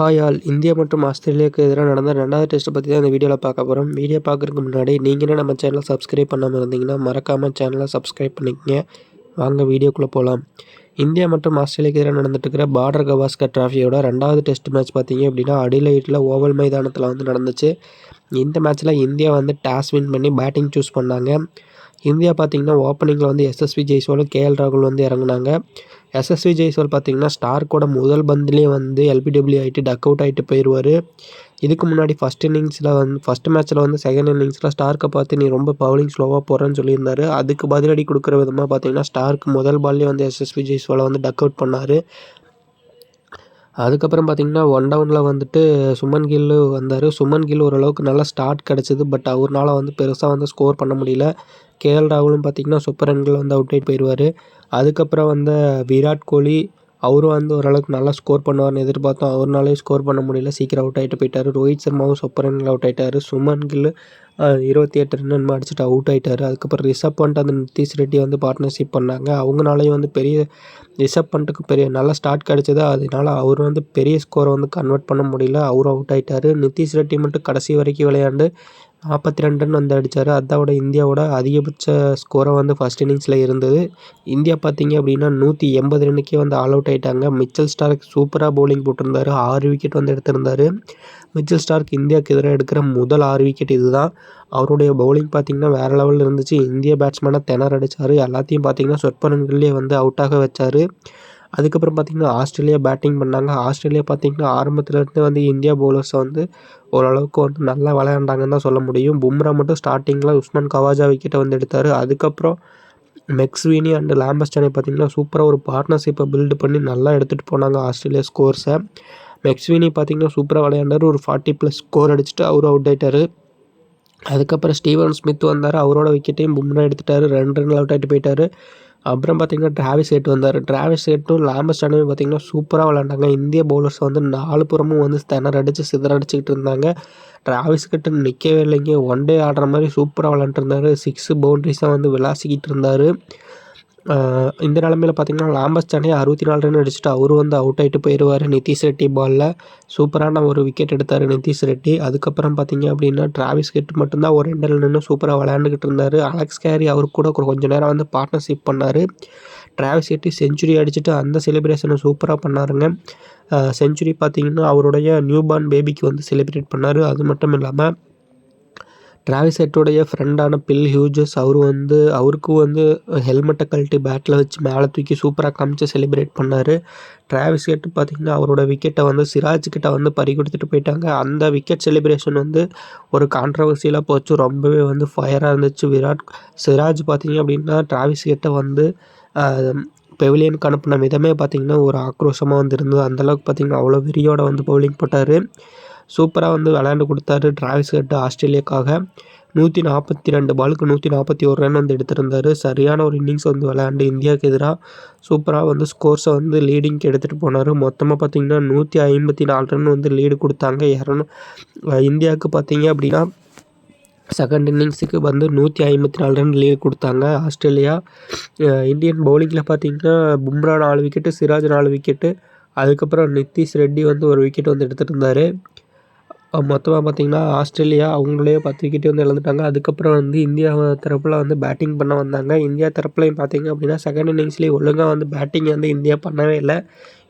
Hi all India மற்றும் ஆஸ்திரேலியாவுக்கு எதிராக நடந்த ரெண்டாவது டெஸ்ட்டை பற்றி தான் இந்த வீடியோவில் பார்க்க போகிறோம் வீடியோ பார்க்குறதுக்கு முன்னாடி நீங்களே நம்ம சேனலை சப்ஸ்கிரைப் பண்ணாமல் இருந்தீங்கன்னா மறக்காமல் சேனலை சப்ஸ்கிரைப் பண்ணிக்கங்க. வாங்க வீடியோக்குள்ளே போகலாம் இந்தியா மற்றும் ஆஸ்திரேலியாவுக்கு எதிராக நடந்துட்டுருக்கிற பார்டர் கவாஸ்கர் ட்ராஃபியோட ரெண்டாவது டெஸ்ட் மேட்ச் பார்த்தீங்க அப்படின்னா அடிலைட்டில் ஓவல் மைதானத்தில் வந்து நடந்துச்சு. இந்த மேட்ச்சில் இந்தியா வந்து டாஸ் வின் பண்ணி பேட்டிங் சூஸ் பண்ணாங்க. இந்தியா பார்த்திங்கன்னா ஓப்பனிங்கில் வந்து எஸ்எஸ்வி ஜெய்ஸ்வாலும் கேஎல் ராகுல் வந்து இறங்குனாங்க. எஸ்எஸ்வி ஜெய்ஸ்வால் பார்த்திங்கன்னா ஸ்டார்க்கோட முதல் பந்துலேயே வந்து எல்பிடபிள்யூ ஆகிட்டு டக் அவுட் ஆகிட்டு போயிடுவார் இதுக்கு முன்னாடி ஃபஸ்ட் இன்னிங்ஸில் வந்து ஃபஸ்ட் மேட்ச்சில் வந்து செகண்ட் இன்னிங்ஸில் ஸ்டார்க்கை பார்த்து நீ ரொம்ப பவுலிங் ஸ்லோவாக போகிறேன்னு சொல்லியிருந்தாரு. அதுக்கு பதிலடி கொடுக்குற விதமாக பார்த்தீங்கன்னா ஸ்டார்க்கு முதல் பால்லே வந்து எஸ்எஸ்வி ஜெய்ஸ்வாலை வந்து டக் அவுட் பண்ணார். அதுக்கப்புறம் பார்த்திங்கன்னா ஒன் டவுனில் வந்துட்டு சுமன் கில்லு வந்தார். சுமன் கில் ஓரளவுக்கு நல்லா ஸ்டார்ட் கிடச்சிது. பட் அவர்னால வந்து பெருசாக வந்து ஸ்கோர் பண்ண முடியல. கேஎல் ராகுலும் பார்த்திங்கன்னா சூப்பர் ரன்கள் வந்து அவுட் ஆகிட்டு போயிடுவார் அதுக்கப்புறம் வந்த விராட் கோலி அவரும் வந்து ஓரளவுக்கு நல்லா ஸ்கோர் பண்ணுவார்னு எதிர்பார்த்தோம். அவர்னாலே ஸ்கோர் பண்ண முடியல. சீக்கிரம் அவுட் ஆகிட்டு போயிட்டார். ரோஹித் சர்மாவும் சூப்பர் ரன்கள் அவுட் ஆகிட்டார் சுமன் கில் இருபத்தி எட்டு ரன் அடிச்சுட்டு அவுட் ஆகிட்டார் அதுக்கப்புறம் ரிஷப் பண்ட் அந்த நிதிஷ் ரெட்டி வந்து பார்ட்னர்ஷிப் பண்ணாங்க. அவங்கனாலையும் வந்து பெரிய ரிஷப் பண்ட்டுக்கு பெரிய நல்லா ஸ்டார்ட் கிடச்சது. அதனால அவர் வந்து பெரிய ஸ்கோரை வந்து கன்வெர்ட் பண்ண முடியல. அவரும் அவுட் ஆகிட்டார் நிதிஷ் ரெட்டி மட்டும் கடைசி வரைக்கும் விளையாண்டு நாற்பத்தி ரெண்டு ரன் வந்து அடித்தார் அதோட இந்தியாவோட அதிகபட்ச ஸ்கோரை வந்து ஃபஸ்ட் இன்னிங்ஸில் இருந்தது. இந்தியா பார்த்திங்க அப்படின்னா நூற்றி எண்பது ரன்னுக்கே வந்து ஆல் அவுட் ஆகிட்டாங்க மிச்சல் ஸ்டார்க் சூப்பராக பவுலிங் போட்டிருந்தார். ஆறு விக்கெட் வந்து எடுத்திருந்தார். மிச்சல் ஸ்டார்க் இந்தியாவுக்கு எதிராக எடுக்கிற முதல் ஆறு விக்கெட் இதுதான். அவருடைய பவுலிங் பார்த்திங்கன்னா வேறு லெவலில் இருந்துச்சு. இந்திய பேட்ஸ்மேனை திணற அடித்தார் எல்லாத்தையும் பார்த்திங்கன்னா சொற்ப ரன்கள்லேயே வந்து அவுட்டாக வச்சார். அதுக்கப்புறம் பார்த்திங்கன்னா ஆஸ்திரேலியா பேட்டிங் பண்ணாங்க. ஆஸ்திரேலியா பார்த்திங்கன்னா ஆரம்பத்துலேருந்து வந்து இந்தியா பவுலர்ஸை வந்து ஓரளவுக்கு வந்து நல்லா விளையாண்டாங்கன்னு தான் சொல்ல முடியும். பும்ரா மட்டும் ஸ்டார்டிங்கில் உஸ்மான் கவாஜா விக்கெட்டை வந்து எடுத்தார். அதுக்கப்புறம் மெக்ஸ்வீனி அண்டு லாம்பஸ்டனை பார்த்திங்கன்னா சூப்பராக ஒரு பார்ட்னர்ஷிப்பை பில்டு பண்ணி நல்லா எடுத்துகிட்டு போனாங்க ஆஸ்திரேலியா ஸ்கோர்ஸை மெக்ஸ்வீனி பார்த்திங்கன்னா சூப்பராக விளையாண்டார். ஒரு ஃபார்ட்டி ப்ளஸ் ஸ்கோர் அடிச்சுட்டு அவரும் அவுட் ஆகிட்டார் அதுக்கப்புறம் ஸ்டீவன் ஸ்மித் வந்தார். அவரோட விக்கெட்டையும் பும்ரா எடுத்துட்டார். ரெண்டு ரன் அவுட் ஆகிட்டு போயிட்டார். அப்புறம் பார்த்திங்கன்னா டிராவிஸ் ஹெட் வந்தார். டிராவிஸ் ஹெட்டும் லாம்பஸ்டானுமே சானும் பார்த்திங்கன்னா சூப்பராக விளாண்டாங்க இந்திய பவுலர்ஸ் வந்து நாலு புறமும் வந்து திணற அடித்து சிதற அடிச்சுக்கிட்டு இருந்தாங்க. டிராவிஸ் கிட்ட நிற்கவே இல்லைங்க. ஒன் டே ஆடுற மாதிரி சூப்பராக விளாண்டுருந்தாரு சிக்ஸு பவுண்ட்ரிஸாக வந்து விளாசிக்கிட்டு இருந்தார். இந்த நிலமையில் பார்த்தீங்கன்னா லாம்பஸ்டானே அறுபத்தி நாலு ரன் அடிச்சுட்டு அவர் வந்து அவுட் ஆகிட்டு போயிடுவார் நிதிஷ் ரெட்டி பாலில் சூப்பரான ஒரு விக்கெட் எடுத்தார் நிதிஷ் ரெட்டி. அதுக்கப்புறம் பார்த்திங்க அப்படின்னா டிராவிஸ் கெட் மட்டும்தான் ஒரு ரெண்டு நின்று சூப்பராக விளையாண்டுக்கிட்டு இருந்தார். அலெக்ஸ் கேரி அவர் கூட கொஞ்சம் நேரம் வந்து பார்ட்னர்ஷிப் பண்ணார். டிராவிஸ் கெட்டி செஞ்சுரி அடிச்சுட்டு அந்த செலிப்ரேஷனை சூப்பராக பண்ணாருங்க. செஞ்சுரி பார்த்திங்கன்னா அவருடைய நியூ பார்ன் பேபிக்கு வந்து செலிப்ரேட் பண்ணார். அது மட்டும் இல்லாமல் டிராவிஸ் ஹெட்டோடைய ஃப்ரெண்டான பில் ஹியூஜஸ் அவர் வந்து அவருக்கும் வந்து ஹெல்மெட்டை கழட்டி பேட்டில் வச்சு மேலே தூக்கி சூப்பராக காமிச்சு செலிப்ரேட் பண்ணார். டிராவிஸ் ஹெட் பார்த்திங்கன்னா அவரோட விக்கெட்டை வந்து சிராஜ் கிட்ட வந்து பறி கொடுத்துட்டு போயிட்டாங்க. அந்த விக்கெட் செலிப்ரேஷன் வந்து ஒரு கான்ட்ரவர்சியலாக போச்சு. ரொம்பவே வந்து ஃபயராக இருந்துச்சு. விராட் சிராஜ் பார்த்திங்க அப்படின்னா டிராவிஸ் ஹெட்டை வந்து பெவிலியனுக்கு அனுப்பின விதமே பார்த்திங்கன்னா ஒரு ஆக்ரோஷமாக வந்து இருந்தது. அந்தளவுக்கு பார்த்திங்கன்னா அவ்வளோ வெறியோட வந்து பவுலிங் போட்டார். சூப்பராக வந்து விளையாண்டு கொடுத்தாரு டிராவிஸ் ஹெட் ஆஸ்திரேலியாக்காக. நூற்றி நாற்பத்தி ரெண்டு பாலுக்கு நூற்றி நாற்பத்தி ஒரு ரன் வந்து எடுத்திருந்தார். சரியான ஒரு இன்னிங்ஸ் வந்து விளையாண்டு இந்தியாவுக்கு எதிராக சூப்பராக வந்து ஸ்கோர்ஸை வந்து லீடிங்க்கு எடுத்துகிட்டு போனார். மொத்தமாக பார்த்திங்கன்னா நூற்றி ஐம்பத்தி நாலு ரன் வந்து லீடு கொடுத்தாங்க. இரநூ இந்தியாவுக்கு பார்த்தீங்க அப்படின்னா செகண்ட் இன்னிங்ஸுக்கு வந்து நூற்றி ஐம்பத்தி நாலு ரன் லீடு கொடுத்தாங்க. ஆஸ்திரேலியா இந்தியன் பவுலிங்கில் பார்த்தீங்கன்னா பும்ரா நாலு விக்கெட்டு சிராஜ் நாலு விக்கெட்டு அதுக்கப்புறம் நிதிஷ் ரெட்டி வந்து ஒரு விக்கெட் வந்து எடுத்துகிட்டு இருந்தார் மொத்தமாக பார்த்திங்கன்னா ஆஸ்திரேலியா அவங்களே பத்து விக்கெட்டு வந்து இழந்துட்டாங்க. அதுக்கப்புறம் வந்து இந்தியா தரப்பில் வந்து பேட்டிங் பண்ண வந்தாங்க. இந்தியா தரப்புலையும் பார்த்திங்க அப்படின்னா செகண்ட் இன்னிங்ஸ்லேயே ஒழுங்காக வந்து பேட்டிங் வந்து இந்தியா பண்ணவே இல்லை.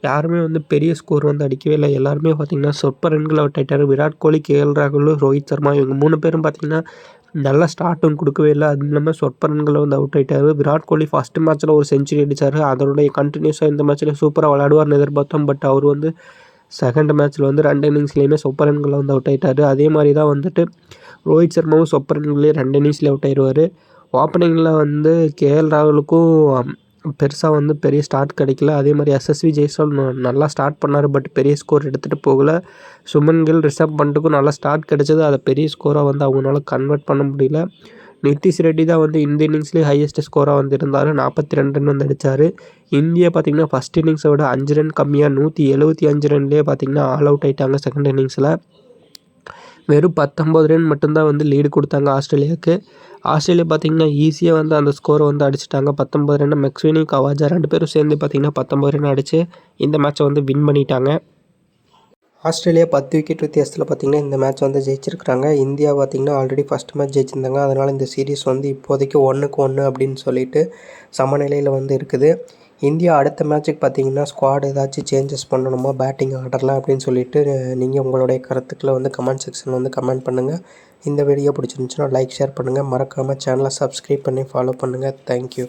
யாருமே வந்து பெரிய ஸ்கோர் வந்து அடிக்கவே இல்லை. எல்லாருமே பார்த்திங்கன்னா சொற்ப ரன்கள் அவுட் ஆகிட்டார் விராட் கோலி கேஎல் ராகுல் ரோஹித் சர்மா இவங்க மூணு பேரும் பார்த்திங்கன்னா நல்ல ஸ்டார்ட்டும் கொடுக்கவே இல்லை. அது இல்லாமல் சொற்ப ரன்களை வந்து அவுட் ஆகிட்டார் விராட் கோலி ஃபஸ்ட்டு மேட்ச்சில் ஒரு செஞ்சுரி அடித்தார் அதனுடைய கண்டினியூஸாக இந்த மேட்ச்சில் சூப்பராக விளையாடுவார்னு எதிர்பார்த்தோம். பட் அவர் வந்து செகண்ட் மேட்ச்சில் வந்து ரெண்டு இன்னிங்ஸ்லேயுமே சொப்ப ரன்களில் வந்து அவுட் ஆகிட்டார் அதே மாதிரி தான் வந்துட்டு ரோஹித் சர்மாவும் சொப்ப ரன்கள்லேயே ரெண்டு இன்னிங்ஸ்லேயே அவுட் ஆயிடுவார் ஓப்பனிங்கில் வந்து கேஎல் ராகுலுக்கும் பெருசாக வந்து பெரிய ஸ்டார்ட் கிடைக்கல. அதே மாதிரி எஸ்எஸ்வி ஜெய்ஸ்வால் நல்லா ஸ்டார்ட் பண்ணார் பட் பெரிய ஸ்கோர் எடுத்துகிட்டு போகல. சுமன் கில் ரிஷப் பண்ட்டுக்கும் நல்லா ஸ்டார்ட் கிடைச்சது. அதை பெரிய ஸ்கோராக வந்து அவங்களால கன்வெர்ட் பண்ண முடியல. நிதிஷ் ரெட்டி தான் வந்து இந்த இன்னிங்ஸ்லேயே ஹையஸ்ட் ஸ்கோராக வந்து இருந்தார் நாற்பத்தி ரெண்டு ரன் வந்து அடித்தார் இந்தியா பார்த்திங்கன்னா ஃபஸ்ட் இன்னிங்ஸை விட அஞ்சு ரன் கம்மியாக நூற்றி எழுபத்தி அஞ்சு ரன்லேயே பார்த்திங்கன்னா ஆல் அவுட் ஆகிட்டாங்க செகண்ட் இன்னிங்ஸில் வெறும் பத்தொம்பது ரன் மட்டும்தான் வந்து லீடு கொடுத்தாங்க ஆஸ்திரேலியாவுக்கு. ஆஸ்திரேலியா பார்த்திங்கன்னா ஈஸியாக வந்து அந்த ஸ்கோரை வந்து அடிச்சிட்டாங்க. பத்தொம்பது ரன் மெக்ஸ்வினி கவாஜா ரெண்டு பேரும் சேர்ந்து பார்த்திங்கன்னா பத்தொம்பது ரன் அடித்து இந்த மேட்ச்சை வந்து வின் பண்ணிட்டாங்க. ஆஸ்திரேலியா பத்து விக்கெட் வித்தியாசத்தில் பார்த்திங்கன்னா இந்த மேட்ச் வந்து ஜெயிச்சிருக்கிறாங்க. இந்தியா பார்த்திங்கன்னா ஆல்ரெடி ஃபஸ்ட் மேட்ச் ஜெயிச்சிருந்தாங்க. அதனால் இந்த சீரீஸ் வந்து இப்போதைக்கு ஒன்றுக்கு ஒன்று அப்படின்னு சொல்லிட்டு சமநிலையில் வந்து இருக்குது. இந்தியா அடுத்த மேட்ச்சுக்கு பார்த்தீங்கன்னா ஸ்குவாட் ஏதாச்சும் சேஞ்சஸ் பண்ணணுமா? பேட்டிங் ஆடலாம் அப்படின்னு சொல்லிட்டு நீங்கள் உங்களுடைய கருத்துக்களை வந்து கமெண்ட் செக்ஷன் வந்து கமெண்ட் பண்ணுங்கள் இந்த வீடியோ பிடிச்சிருந்துச்சுன்னா லைக் ஷேர் பண்ணுங்கள் மறக்காமல் சேனலை சப்ஸ்கிரைப் பண்ணி ஃபாலோ பண்ணுங்கள் தேங்க்யூ